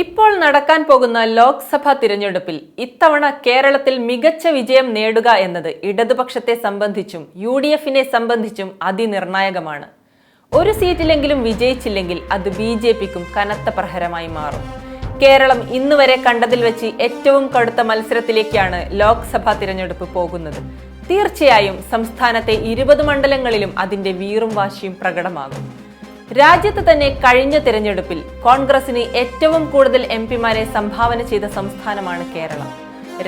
ഇപ്പോൾ നടക്കാൻ പോകുന്ന ലോക്സഭാ തിരഞ്ഞെടുപ്പിൽ ഇത്തവണ കേരളത്തിൽ മികച്ച വിജയം നേടുക എന്നത് ഇടതുപക്ഷത്തെ സംബന്ധിച്ചും യു ഡി എഫിനെ സംബന്ധിച്ചും അതിനിർണായകമാണ്. ഒരു സീറ്റിലെങ്കിലും വിജയിച്ചില്ലെങ്കിൽ അത് ബി ജെ പിക്കും കനത്ത പ്രഹരമായി മാറും. കേരളം ഇന്ന് വരെ കണ്ടതിൽ വെച്ച് ഏറ്റവും കടുത്ത മത്സരത്തിലേക്കാണ് ലോക്സഭാ തിരഞ്ഞെടുപ്പ് പോകുന്നത്. തീർച്ചയായും സംസ്ഥാനത്തെ ഇരുപത് മണ്ഡലങ്ങളിലും അതിന്റെ വീറും വാശിയും പ്രകടമാകും. രാജ്യത്ത് തന്നെ കഴിഞ്ഞ തിരഞ്ഞെടുപ്പിൽ കോൺഗ്രസിന് ഏറ്റവും കൂടുതൽ എം പിമാരെ സംഭാവന ചെയ്ത സംസ്ഥാനമാണ് കേരളം.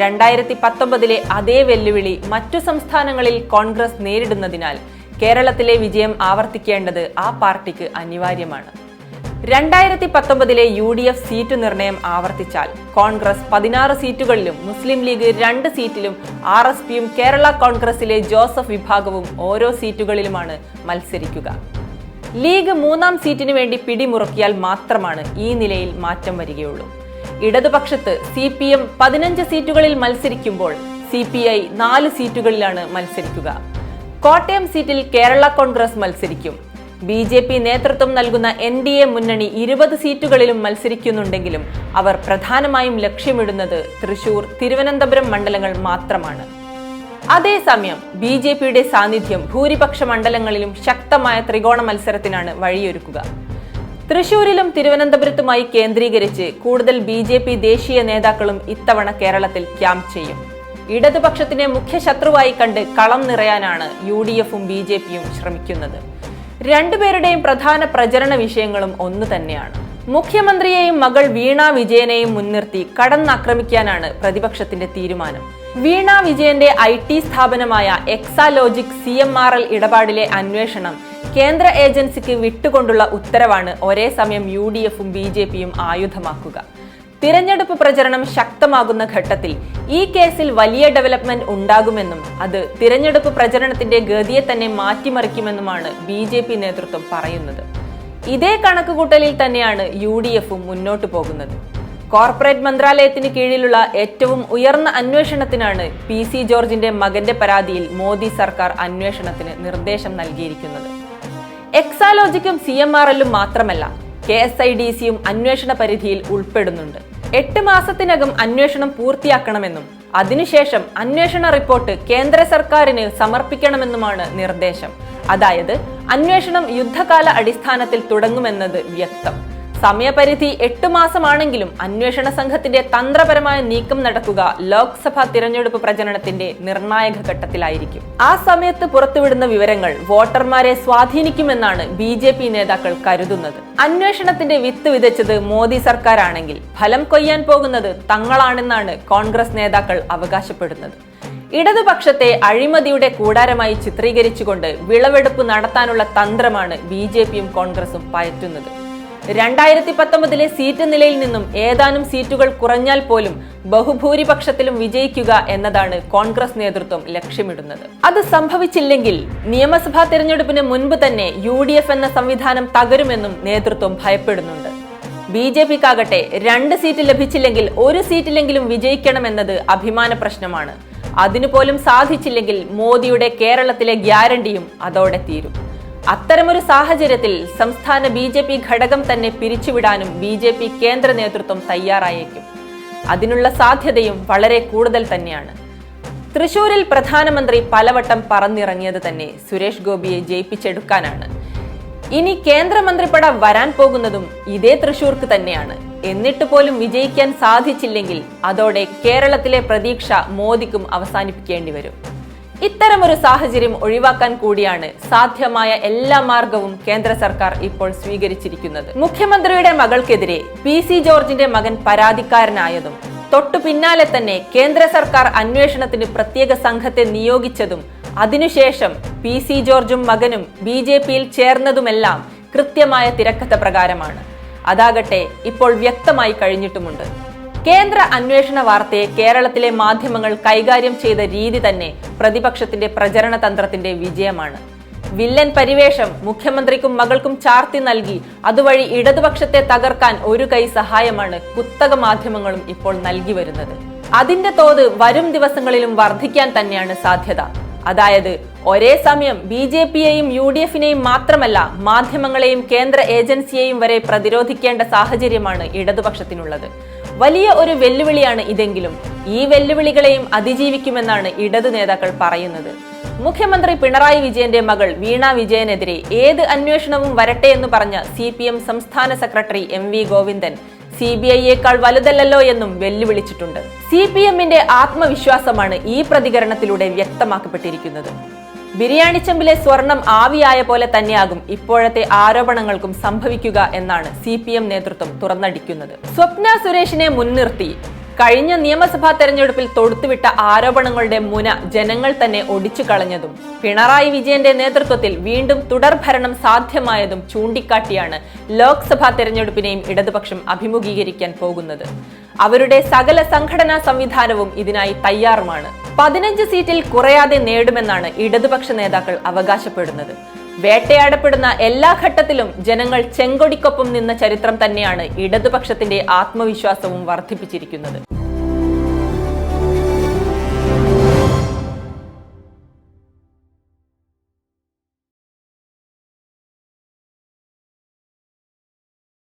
രണ്ടായിരത്തി പത്തൊമ്പതിലെ അതേ വെല്ലുവിളി മറ്റു സംസ്ഥാനങ്ങളിൽ കോൺഗ്രസ് നേരിടുന്നതിനാൽ കേരളത്തിലെ വിജയം ആവർത്തിക്കേണ്ടത് ആ പാർട്ടിക്ക് അനിവാര്യമാണ്. രണ്ടായിരത്തി പത്തൊമ്പതിലെ യു ഡി എഫ് സീറ്റ് നിർണയം ആവർത്തിച്ചാൽ കോൺഗ്രസ് പതിനാറ് സീറ്റുകളിലും മുസ്ലിം ലീഗ് രണ്ട് സീറ്റിലും ആർ എസ് പിയും കേരള കോൺഗ്രസിലെ ജോസഫ് വിഭാഗവും ഓരോ സീറ്റുകളിലുമാണ് മത്സരിക്കുക. ലീഗ് മൂന്നാം സീറ്റിനു വേണ്ടി പിടിമുറുക്കിയാൽ മാത്രമാണ് ഈ നിലയിൽ മാറ്റം വരികയുള്ളൂ. ഇടതുപക്ഷത്ത് സി പി എം പതിനഞ്ച് സീറ്റുകളിൽ മത്സരിക്കുമ്പോൾ സി പി ഐ നാല് സീറ്റുകളിലാണ് മത്സരിക്കുക. കോട്ടയം സീറ്റിൽ കേരള കോൺഗ്രസ് മത്സരിക്കും. ബി ജെ പി നേതൃത്വം നൽകുന്ന എൻ ഡി എ മുന്നണി ഇരുപത് സീറ്റുകളിലും മത്സരിക്കുന്നുണ്ടെങ്കിലും അവർ പ്രധാനമായും ലക്ഷ്യമിടുന്നത് തൃശൂർ തിരുവനന്തപുരം മണ്ഡലങ്ങൾ മാത്രമാണ്. അതേസമയം ബി ജെ പിയുടെ സാന്നിധ്യം ഭൂരിപക്ഷ മണ്ഡലങ്ങളിലും ശക്തമായ ത്രികോണ മത്സരത്തിനാണ് വഴിയൊരുക്കുക. തൃശൂരിലും തിരുവനന്തപുരത്തുമായി കേന്ദ്രീകരിച്ച് കൂടുതൽ ബി ജെ പി ദേശീയ നേതാക്കളും ഇത്തവണ കേരളത്തിൽ ക്യാമ്പ് ചെയ്യും. ഇടതുപക്ഷത്തിനെ മുഖ്യ ശത്രുവായി കണ്ട് കളം നിറയാനാണ് യു ഡി എഫും ബി ജെ പിയും ശ്രമിക്കുന്നത്. രണ്ടുപേരുടെയും പ്രധാന പ്രചരണ വിഷയങ്ങളും ഒന്നു തന്നെയാണ്. മുഖ്യമന്ത്രിയെയും മകൾ വീണ വിജയനെയും മുൻനിർത്തി കടന്നാക്രമിക്കാനാണ് പ്രതിപക്ഷത്തിന്റെ തീരുമാനം. വീണ വിജയന്റെ ഐ ടി സ്ഥാപനമായ Exalogic C M R L ഇടപാടിലെ അന്വേഷണം കേന്ദ്ര ഏജൻസിക്ക് വിട്ടുകൊണ്ടുള്ള ഉത്തരവാണ് ഒരേ സമയം യു ഡി എഫും ബി ജെ പിയും ആയുധമാക്കുക. തിരഞ്ഞെടുപ്പ് പ്രചരണം ശക്തമാകുന്ന ഘട്ടത്തിൽ ഈ കേസിൽ വലിയ ഡെവലപ്മെന്റ് ഉണ്ടാകുമെന്നും അത് തിരഞ്ഞെടുപ്പ് പ്രചരണത്തിന്റെ ഗതിയെ തന്നെ മാറ്റിമറിക്കുമെന്നുമാണ് ബി ജെ പി നേതൃത്വം പറയുന്നത്. ഇതേ കണക്കുകൂട്ടലിൽ തന്നെയാണ് യു ഡി എഫും മുന്നോട്ടു പോകുന്നത്. കോർപ്പറേറ്റ് മന്ത്രാലയത്തിന് കീഴിലുള്ള ഏറ്റവും ഉയർന്ന അന്വേഷണത്തിനാണ് പി സി ജോർജിന്റെ മകന്റെ പരാതിയിൽ മോദി സർക്കാർ അന്വേഷണത്തിന് നിർദ്ദേശം നൽകിയിരിക്കുന്നത്. എക്സാലോജിക്കും സി എം ആർ എല്ലും മാത്രമല്ല കെ എസ് ഐ ഡി സിയും അന്വേഷണ പരിധിയിൽ ഉൾപ്പെടുന്നുണ്ട്. എട്ട് മാസത്തിനകം അന്വേഷണം പൂർത്തിയാക്കണമെന്നും അതിനുശേഷം അന്വേഷണ റിപ്പോർട്ട് കേന്ദ്ര സർക്കാരിന് സമർപ്പിക്കണമെന്നുമാണ് നിർദ്ദേശം. അതായത് അന്വേഷണം യുദ്ധകാല അടിസ്ഥാനത്തിൽ തുടങ്ങുമെന്നത് വ്യക്തം. സമയപരിധി എട്ട് മാസമാണെങ്കിലും അന്വേഷണ സംഘത്തിന്റെ തന്ത്രപരമായ നീക്കം നടക്കുക ലോക്സഭാ തിരഞ്ഞെടുപ്പ് പ്രചരണത്തിന്റെ നിർണായക ഘട്ടത്തിലായിരിക്കും. ആ സമയത്ത് പുറത്തുവിടുന്ന വിവരങ്ങൾ വോട്ടർമാരെ സ്വാധീനിക്കുമെന്നാണ് ബി ജെ പി നേതാക്കൾ കരുതുന്നത്. അന്വേഷണത്തിന്റെ വിത്ത് വിതച്ചത് മോദി സർക്കാരാണെങ്കിൽ ഫലം കൊയ്യാൻ പോകുന്നത് തങ്ങളാണെന്നാണ് കോൺഗ്രസ് നേതാക്കൾ അവകാശപ്പെടുന്നത്. ഇടതുപക്ഷത്തെ അഴിമതിയുടെ കൂടാരമായി ചിത്രീകരിച്ചുകൊണ്ട് വിളവെടുപ്പ് നടത്താനുള്ള തന്ത്രമാണ് ബി കോൺഗ്രസും പയറ്റുന്നത്. രണ്ടായിരത്തി പത്തൊമ്പതിലെ സീറ്റ് നിലയിൽ നിന്നും ഏതാനും സീറ്റുകൾ കുറഞ്ഞാൽ പോലും ബഹുഭൂരിപക്ഷത്തിലും വിജയിക്കുക എന്നതാണ് കോൺഗ്രസ് നേതൃത്വം ലക്ഷ്യമിടുന്നത്. അത് സംഭവിച്ചില്ലെങ്കിൽ നിയമസഭാ തെരഞ്ഞെടുപ്പിന് മുൻപ് തന്നെ യു ഡി എഫ് എന്ന സംവിധാനം തകരുമെന്നും നേതൃത്വം ഭയപ്പെടുന്നുണ്ട്. ബി ജെ പിക്കാകട്ടെ രണ്ട് സീറ്റ് ലഭിച്ചില്ലെങ്കിൽ ഒരു സീറ്റിലെങ്കിലും വിജയിക്കണമെന്നത് അഭിമാന പ്രശ്നമാണ്. അതിനുപോലും സാധിച്ചില്ലെങ്കിൽ മോദിയുടെ കേരളത്തിലെ ഗ്യാരണ്ടിയും അതോടെ തീരും. അത്തരമൊരു സാഹചര്യത്തിൽ സംസ്ഥാന ബി ജെ പി ഘടകം തന്നെ പിരിച്ചുവിടാനും ബി ജെ പി കേന്ദ്ര നേതൃത്വം തയ്യാറായേക്കും. അതിനുള്ള സാധ്യതയും വളരെ കൂടുതൽ തന്നെയാണ്. തൃശൂരിൽ പ്രധാനമന്ത്രി പലവട്ടം പറന്നിറങ്ങിയത് തന്നെ സുരേഷ് ഗോപിയെ ജയിപ്പിച്ചെടുക്കാനാണ്. ഇനി കേന്ദ്രമന്ത്രിപ്പട വരാൻ പോകുന്നതും ഇതേ തൃശൂർക്ക് തന്നെയാണ്. എന്നിട്ട് പോലും വിജയിക്കാൻ സാധിച്ചില്ലെങ്കിൽ അതോടെ കേരളത്തിലെ പ്രതീക്ഷ മോദിക്കും അവസാനിപ്പിക്കേണ്ടി വരും. ഇത്തരമൊരു സാഹചര്യം ഒഴിവാക്കാൻ കൂടിയാണ് സാധ്യമായ എല്ലാ മാർഗവും കേന്ദ്ര സർക്കാർ ഇപ്പോൾ സ്വീകരിച്ചിരിക്കുന്നത്. മുഖ്യമന്ത്രിയുടെ മകൾക്കെതിരെ പി സി ജോർജിന്റെ മകൻ പരാതിക്കാരനായതും തൊട്ടു പിന്നാലെ തന്നെ കേന്ദ്ര സർക്കാർ അന്വേഷണത്തിന് പ്രത്യേക സംഘത്തെ നിയോഗിച്ചതും അതിനുശേഷം പി സി ജോർജും മകനും ബി ജെ പിയിൽ ചേർന്നതുമെല്ലാം കൃത്യമായ തിരക്കഥ പ്രകാരമാണ്. അതാകട്ടെ ഇപ്പോൾ വ്യക്തമായി കഴിഞ്ഞിട്ടുമുണ്ട്. കേന്ദ്ര അന്വേഷണ വാർത്തയെ കേരളത്തിലെ മാധ്യമങ്ങൾ കൈകാര്യം ചെയ്ത രീതി തന്നെ പ്രതിപക്ഷത്തിന്റെ പ്രചരണ തന്ത്രത്തിന്റെ വിജയമാണ്. വില്ലൻ പരിവേഷം മുഖ്യമന്ത്രിക്കും മകൾക്കും ചാർത്തി നൽകി അതുവഴി ഇടതുപക്ഷത്തെ തകർക്കാൻ ഒരു കൈ സഹായമാണ് കുത്തക മാധ്യമങ്ങളും ഇപ്പോൾ നൽകി വരുന്നത്. അതിന്റെ തോത് വരും ദിവസങ്ങളിലും വർദ്ധിക്കാൻ തന്നെയാണ് സാധ്യത. അതായത് ഒരേ സമയം ബി ജെ പിയെയും യു ഡി എഫിനെയും മാത്രമല്ല മാധ്യമങ്ങളെയും കേന്ദ്ര ഏജൻസിയെയും വരെ പ്രതിരോധിക്കേണ്ട സാഹചര്യമാണ് ഇടതുപക്ഷത്തിനുള്ളത്. വലിയ ഒരു വെല്ലുവിളിയാണ് ഇതെങ്കിലും. ഈ വെല്ലുവിളികളെയും അതിജീവിക്കുമെന്നാണ് ഇടതു നേതാക്കൾ പറയുന്നത്. മുഖ്യമന്ത്രി പിണറായി വിജയന്റെ മകൾ വീണ വിജയനെതിരെ ഏത് അന്വേഷണവും വരട്ടെ എന്ന് പറഞ്ഞ സി സംസ്ഥാന secretary M V Govindan C B ഐയേക്കാൾ വലുതല്ലല്ലോ എന്നും വെല്ലുവിളിച്ചിട്ടുണ്ട്. സി പി എമ്മിന്റെ ആത്മവിശ്വാസമാണ് ഈ പ്രതികരണത്തിലൂടെ വ്യക്തമാക്കപ്പെട്ടിരിക്കുന്നത്. ബിരിയാണി ചെമ്പിലെ സ്വർണം ആവിയായ പോലെ തന്നെയാകും ഇപ്പോഴത്തെ ആരോപണങ്ങൾക്കും സംഭവിക്കുക എന്നാണ് സി നേതൃത്വം തുറന്നടിക്കുന്നത്. സ്വപ്ന സുരേഷിനെ മുൻനിർത്തി. കഴിഞ്ഞ നിയമസഭാ തെരഞ്ഞെടുപ്പിൽ തൊടുത്തുവിട്ട ആരോപണങ്ങളുടെ മുന ജനങ്ങൾ തന്നെ ഒടിച്ചു കളഞ്ഞതും പിണറായി വിജയന്റെ നേതൃത്വത്തിൽ വീണ്ടും തുടർഭരണം സാധ്യമായതും ചൂണ്ടിക്കാട്ടിയാണ് ലോക്സഭാ തെരഞ്ഞെടുപ്പിനെയും ഇടതുപക്ഷം അഭിമുഖീകരിക്കാൻ പോകുന്നത്. അവരുടെ സകല സംഘടനാ സംവിധാനവും ഇതിനായി തയ്യാറുമാണ്. പതിനഞ്ച് സീറ്റിൽ കുറയാതെ നേടുമെന്നാണ് ഇടതുപക്ഷ നേതാക്കൾ അവകാശപ്പെടുന്നത്. വേട്ടയാടപ്പെടുന്ന എല്ലാ ഘട്ടത്തിലും ജനങ്ങൾ ചെങ്കൊടിക്കൊപ്പം നിന്ന ചരിത്രം തന്നെയാണ് ഇടതുപക്ഷത്തിന്റെ ആത്മവിശ്വാസവും വർദ്ധിപ്പിച്ചിരിക്കുന്നത്.